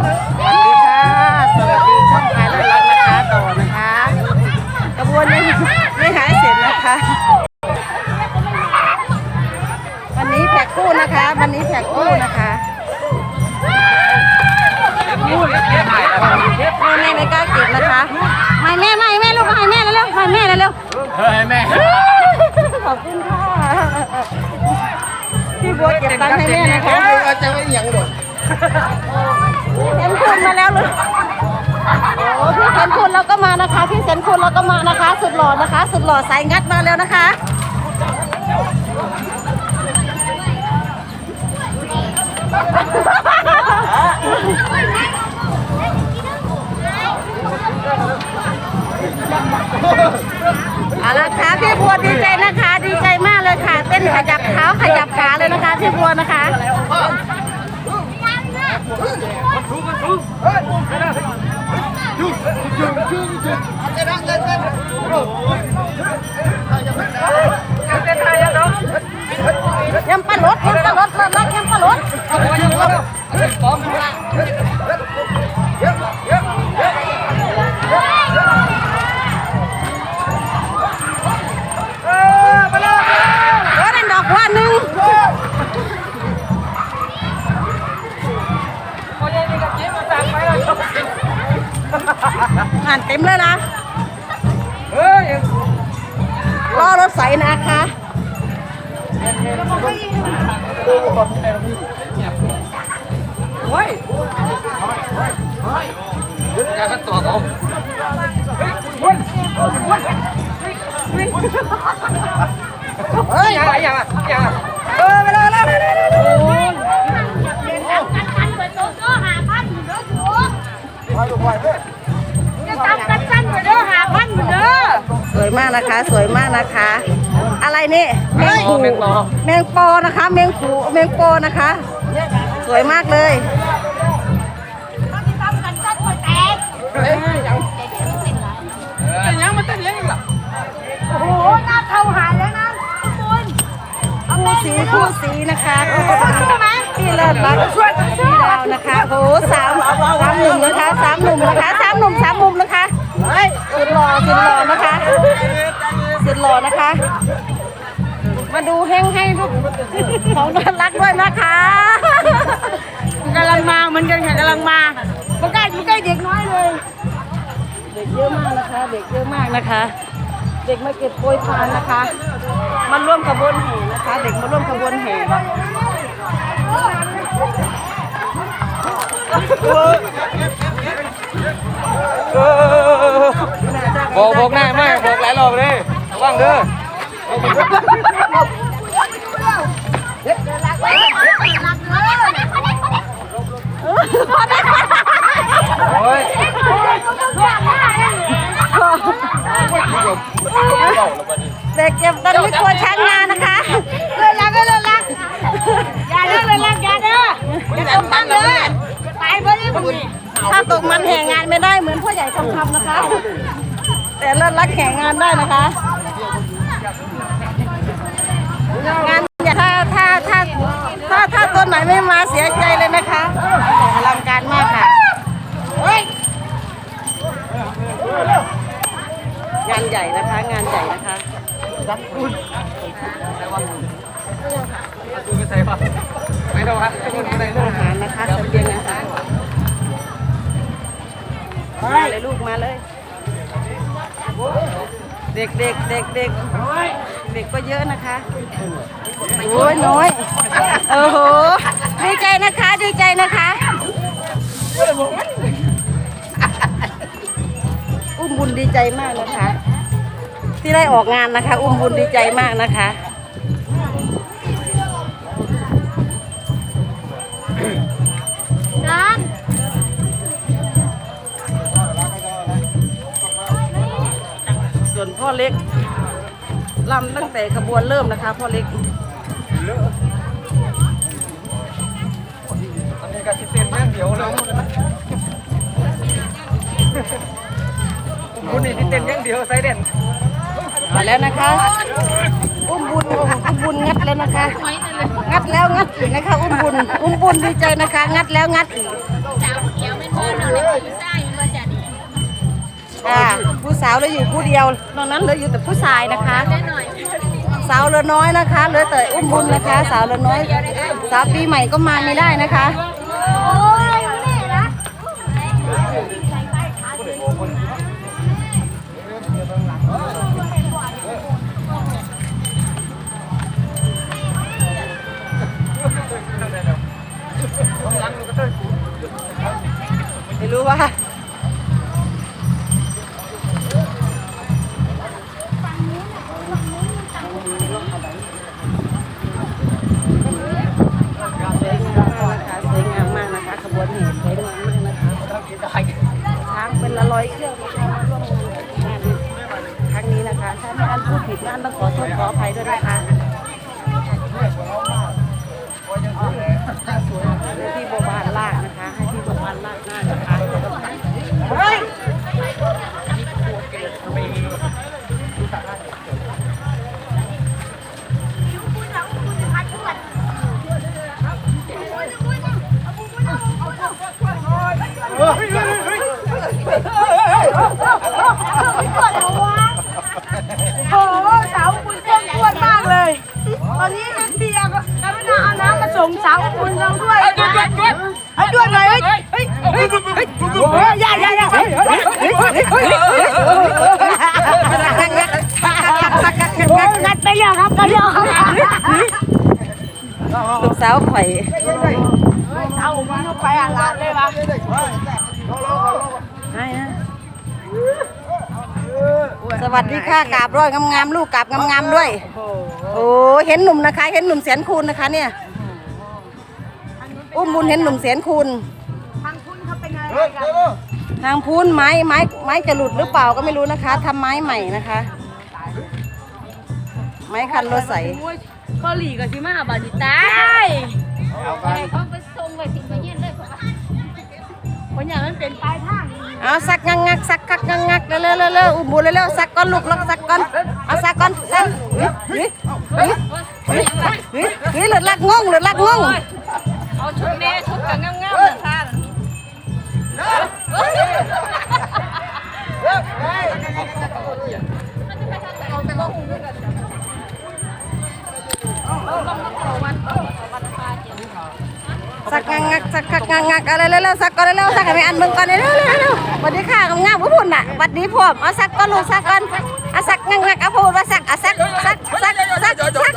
สวัสดีค่ะ สวัสดีช่องพายน่ารักนะคะต่อนะคะ กระบวนยังไม่หายเสร็จนะคะ วันนี้แพ็กคู่นะคะ วันนี้แพ็กคู่นะคะแม่แม่ไม่กล้าเก็บนะคะไม่แม่ไม่แม่ลูกไม่แม่เร็วๆไม่แม่เร็วเฮ้ยแม่ๆขอบคุณค่ะพี่บัวเก็บตังค์ให้แม่นะคะ เอาจะไม่ยังหรอก เซนคุณมาแล้วเลยโอ้พี่เซนคุณเราก็มานะคะ พี่เซนคุณเราก็มานะคะ สุดหล่อนะคะ สุดหล่อสายงัดมาแล้วนะคะเอาละค่ะพี่บัวดีใจนะคะ ดีใจมากเลยค่ะ เต้นขยับเท้าขยับขาเลยนะคะ พี่บัวนะคะ สนะคะเฮ้ยยึดการเป็นตัวเขาเฮ้ยวนวนเฮ้ยอย่างอย่างอย่างเออไปเลยเลยเลยเลยกันไปตัวเด้อหาพันอยู่เด้อถูกไปดูไปเพื่อนจะตามกันสั้นไปเด้อหาพันอยู่เด้อสวยมากนะคะ สวยมากนะคะ อะไรนี่แมงแมปูงปอแมงปอนะคะ แมงปูแมงปอนะคะ สวยมากเลยเขาจะตามกันสั้นไปแตกเฮ้ยยังแต่ยังมันเต้นยังอีกล่ะโอ้โหหน้าเท่าหายแล้วนะทุกคนคู่สีคู่สีนะคะพี่เลิศรักพี่ดาวนะคะโอ้โหสามสามหนุ่มนะคะสามหนุ่มนะคะสามหนุ่มสามมุมนะคะสุดหล่อสุดหล่อนะคะสุดหล่อนะคะมา ดูแห้งให้ลูกของน่ารักด้วยนะคะกำลังมาเหมือนกันค่ะกำลังมามาใกล้มาใกล้เด็กน้อยเลย เด็กเยอะมากนะคะ เด็กเยอะมากนะคะ เด็กมาเก็บโปรยทานนะคะ มาร่วมขบวนแห่นะคะ เด็กมาร่วมขบวนแห่บอกบอกหน้าไม่บอกหลายรอบเลยระวังเด้อ เด็กเก็บตังค์ไม่กลัวช้างงานนะคะเลิกรักเลิกรักอย่าเด้อเลิกรักอย่าเด้ออย่าตกมันเลยตายไปเลยมึงนี่ถ้าตกมันแห่งานไม่ได้เหมือนพ่อใหญ่ทองคำนะคะ แต่เลิศรักแห่งานได้นะคะ งานอย่าถ้าถ้าถ้าถ้าถ้าต้นไหนไม่มาเสียใจเลยนะคะอลังการมากค่ะเฮ้ยงาน ใหญ่นะคะ งานใหญ่นะคะดูไปใส่ปะไม่ต้องครับทุกคนไปไหนอาหารนะคะเสบียงอาหารมาเลยลูกมาเลยเด็กเด็กเด็กเด็กเด็กก็เยอะนะคะโอ้ยน้อยโอ้โหดีใจนะคะดีใจนะคะอุ้มบุญดีใจมากนะคะ ที่ได้ออกงานนะคะ อุ้มบุญดีใจมากนะคะร้านส่วนพ่อเล็กลำตั้งแต่ขบวนเริ่มนะคะ พ่อเล็กอันนี้ก็สิเต้นแม่งเดียวเลยคุณนี่สิเต้นยังเดียวใส่เด่น มาแล้วนะคะ อุ้มบุญอุ้มบุญงัดแล้วนะคะ งัดแล้วงัดอีกนะคะ อุ้มบุญ อุ้มบุญดีใจนะคะ งัดแล้วงัดอีกสาวเขียวเป็นเบอร์หนึ่งในผู้ชายมันมาจากนี่ค่ะผู้สาวเหลืออยู่ผู้เดียวนอกนั้นเหลืออยู่แต่ผู้ชายนะคะแน่หน่อยสาวเหลือน้อยนะคะเหลือแต่อุ้มบุญนะคะ สาวเหลือน้อย สาวปีใหม่ก็มาไม่ได้นะคะ ษขออภัยด้วยนะคะที่โบวบานลากนะคะ ให้ที่โบวบานลากหน้านะคะ อยเอามันไปอะลาเลยวะให้นะสวัสดีค่ะกราบร้อยงามๆลูกกราบงามๆด้วย โอ้เห็นหนุ่มนะคะ เห็นหนุ่มเสียนคูณนะคะ เนี่ยอุ้มบุญเห็นหนุ่มเสียนคูณทางคุณเขาเป็นอะไรกันทางพูนไม้ไม้ไม้จะหลุดหรือเปล่าก็ไม่รู้นะคะทำไม้ใหม่นะคะ ไม้คันรถใสเกาหลีกับชิมาบาจิตาย เอาสักงักงักสักคักงักงักเร็วเร็วเร็วอุ้มบุเร็วเร็วสักก้อนลูกลกสักก้อนเอาสักก้อนสักเฮ้ยเฮ้ยเฮ้ยเฮ้ยเฮ้ยหลุดลักงงหลุดลักงงเอาชุดแม่ชุดกับง กงักงักสักกักงักงักอะไรเร็วเร็วสักก้อนเร็วเร็วสักให้แม่อันเบิ่งก่อนเร็วเร็วเร็วเร็วสวัสดีค่ะงามๆผู้พุ่นน่ะสวัสดีพ่อมเอาสักก้อนลูกสักก้อนเอาสักงักงักเอาพูดว่าสักเอาสักสักสักสักสัก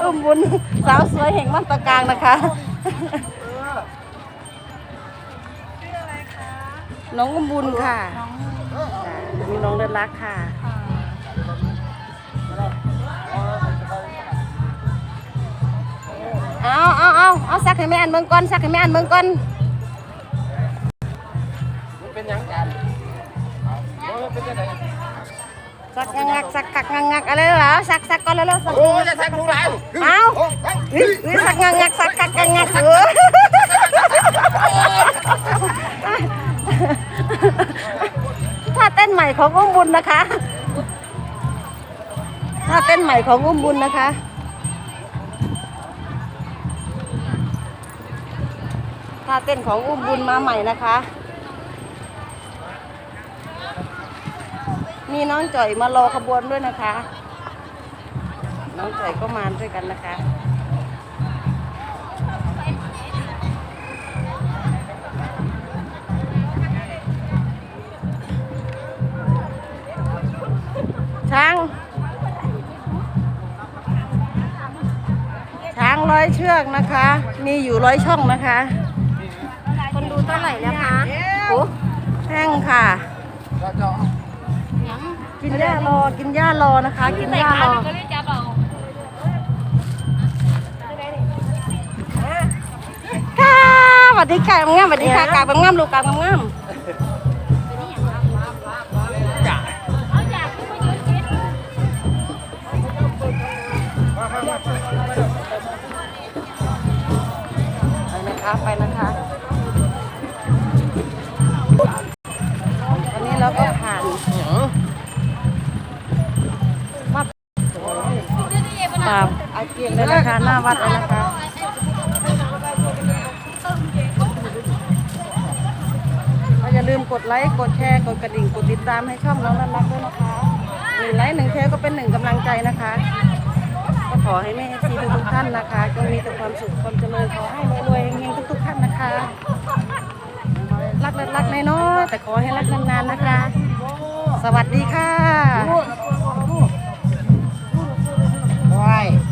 อุ้มบุญสาวสวยแห่งบ้านตะกลางนะคะน้องอุ้มบุญค่ะจ้ะมีน้องเดินรักค่ะ เอาเอาเอาเอาสักให้แม่อันเมืองก่อนสักให้แม่อันเมืองก่อนเป็นยังกันเป็นยังไงสักงักงักสักกักงักงักอะไรเหรอสักสักก่อนแล้วๆสักโอ้จะแทงลูกหลานเอาเฮ้ยเฮ้ยสักงักงักสักกักงักงักเออท่าเต้นใหม่ของอุ้มบุญนะคะท่าเต้นใหม่ของอุ้มบุญนะคะ ท่าเต้นของอุ้มบุญมาใหม่นะคะ มีน้องจ่อยมารอขบวนด้วยนะคะ น้องจ่อยก็มาด้วยกันนะคะช้างช้างร้อยเชือกนะคะ มีอยู่ร้อยช่องนะคะาไหร่แล้วคะโอ้แห้งค่ะยังกินหญ้ารอกินหญ้ารอนะคะ กินหญ้ารอก็เลยจับเอาค่ะสวัสดีค่ะงามๆสวัสดีค่ะกราบงามๆลูกกราบงามเอาอยากขึ้นมายืนคิดๆไปนะคะไปนะ คะ หน้าวัดเลยนะคะอย่าลืมกดไลค์กดแชร์กดกระดิ่งกดติดตามให้ช่องน้องรักด้วยนะคะหนึ่งไลค์หนึ่งแชร์ก็เป็นหนึ่งกำลังใจนะคะ ก็ขอให้แม่เอฟซีทุกท่านนะคะจงมีแต่ความสุขความเจริญขอให้รวยๆเฮงๆทุกๆท่านนะคะ รักรักๆในน้อยแต่ขอให้รักนานๆนะคะ สวัสดีค่ะ Why?